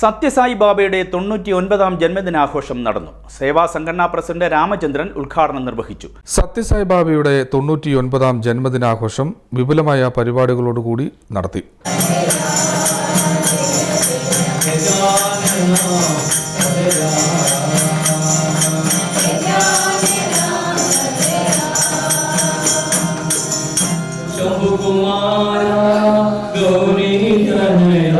സത്യസായി ബാബയുടെ തൊണ്ണൂറ്റി ഒൻപതാം ജന്മദിനാഘോഷം നടന്നു. സേവാ സംഘടനാ പ്രസിഡന്റ് രാമചന്ദ്രൻ ഉദ്ഘാടനം നിർവഹിച്ചു. സത്യസായി ബാബയുടെ തൊണ്ണൂറ്റി ഒൻപതാം ജന്മദിനാഘോഷം വിപുലമായ പരിപാടികളോടുകൂടി നടത്തി. ശംഭുകുമാര ഗൗരീ തനയ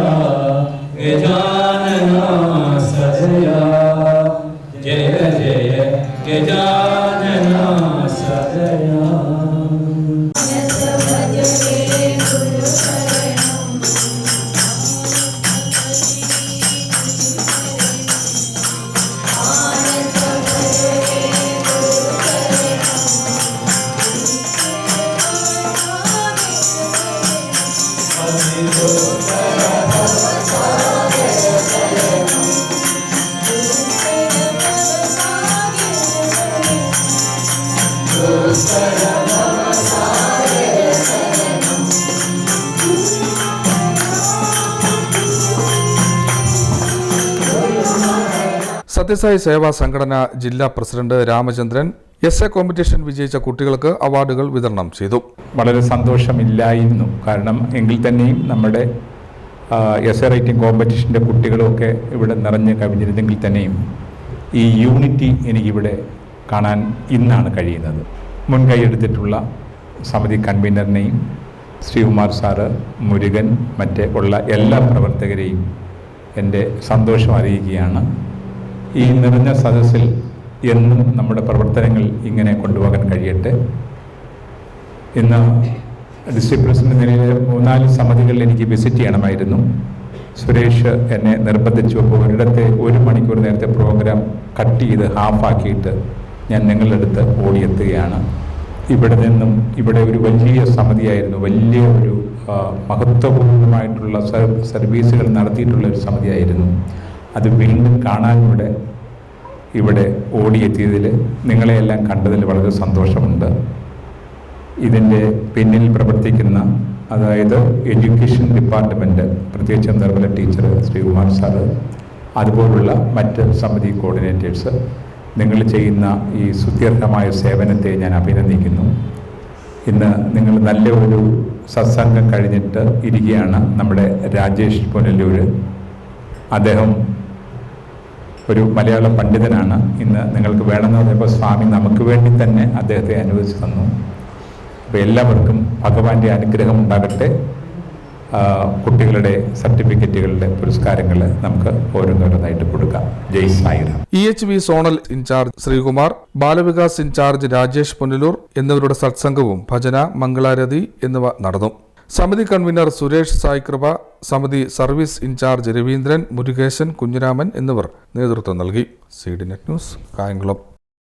സത്യസായി സേവാ സംഘടന ജില്ലാ president Ramachandran S A competition വിജയിച്ച കുട്ടികൾക്ക് അവാർഡുകൾ വിതരണം ചെയ്തു. വളരെ സന്തോഷമില്ലായിരുന്നു. കാരണം എങ്കിൽ തന്നെയും നമ്മുടെ എസ് എ റൈറ്റിംഗ് കോമ്പറ്റീഷന്റെ കുട്ടികളുമൊക്കെ ഇവിടെ നിറഞ്ഞ് കവിഞ്ഞിരുന്നെങ്കിൽ തന്നെയും ഈ യൂണിറ്റി എനിക്കിവിടെ കാണാൻ ഇന്നാണ് കഴിയുന്നത്. മുൻകൈയെടുത്തിട്ടുള്ള സമിതി കൺവീനറിനെയും ശ്രീകുമാർ സാറ് മുരുകൻ മറ്റേ ഉള്ള എല്ലാ പ്രവർത്തകരെയും എന്റെ സന്തോഷം അറിയിക്കുകയാണ്. ഈ നിറഞ്ഞ സദസ്സിൽ എന്നും നമ്മുടെ പ്രവർത്തനങ്ങൾ ഇങ്ങനെ കൊണ്ടുപോകാൻ കഴിയട്ടെ. ഇന്ന് ഡിസ്ട്രിക്ട് പ്രസിഡന്റ് നിലയിൽ മൂന്നാൽ സമിതികളിൽ എനിക്ക് വിസിറ്റ് ചെയ്യണമായിരുന്നു. സുരേഷ് എന്നെ നിർബന്ധിച്ചു അപ്പോൾ ഒരിടത്തെ ഒരു മണിക്കൂർ നേരത്തെ പ്രോഗ്രാം കട്ട് ചെയ്ത് ഹാഫാക്കിയിട്ട് ഞാൻ നിങ്ങളുടെ അടുത്ത് ഓടിയെത്തുകയാണ്. ഇവിടെ നിന്നും ഇവിടെ ഒരു വലിയ സമിതിയായിരുന്നു. വലിയ ഒരു സർ- സർവീസുകൾ നടത്തിയിട്ടുള്ള ഒരു സമിതിയായിരുന്നു. അത് വീണ്ടും കാണാൻ ഇവിടെ ഇവിടെ ഓടിയെത്തിയതിൽ നിങ്ങളെയെല്ലാം കണ്ടതിൽ വളരെ സന്തോഷമുണ്ട്. ഇതിന്റെ പിന്നിൽ പ്രവർത്തിക്കുന്ന അതായത് എഡ്യൂക്കേഷൻ ഡിപ്പാർട്ട്മെന്റ് പ്രത്യേകിച്ച് നിർമ്മല ടീച്ചർ ശ്രീകുമാർ സാറ് അതുപോലുള്ള മറ്റ് സമിതി കോർഡിനേറ്റേഴ്സ് നിങ്ങൾ ചെയ്യുന്ന ഈ സുദീർഘമായ സേവനത്തെ ഞാൻ അഭിനന്ദിക്കുന്നു. ഇന്ന് നിങ്ങൾ നല്ല ഒരു സത്സംഗം കഴിഞ്ഞിട്ട് ഇരിക്കുകയാണ് നമ്മുടെ രാജേഷ് പുനലൂർ അദ്ദേഹം ഒരു മലയാള പണ്ഡിതനാണ്. ഇന്ന് നിങ്ങൾക്ക് വേണമെന്ന് പറഞ്ഞപ്പോൾ സ്വാമി നമുക്ക് വേണ്ടി തന്നെ അദ്ദേഹത്തെ അനുവദിച്ചു തന്നു. അപ്പോൾ എല്ലാവർക്കും ഭഗവാന്റെ അനുഗ്രഹം ഉണ്ടാകട്ടെ. കുട്ടികളുടെ സർട്ടിഫിക്കറ്റുകളുടെ പുരസ്കാരങ്ങൾ നമുക്ക് ഓരോന്നോരോന്നായിട്ട് കൊടുക്കാം. ജയ് Sairam. E H V zonal incharge Sreekumar Balavikas incharge Rajesh Punalur എന്നിവരുടെ സത്സംഗവും ഭജന മംഗളാരതി എന്നിവ നടന്നു. സമിതി കൺവീനർ സുരേഷ് സായ്കൃപ സമിതി സർവീസ് ഇൻചാർജ് രവീന്ദ്രൻ മുരുകേശൻ കുഞ്ഞിരാമൻ എന്നിവർ നേതൃത്വം നൽകി. C D net news Kayamkulam.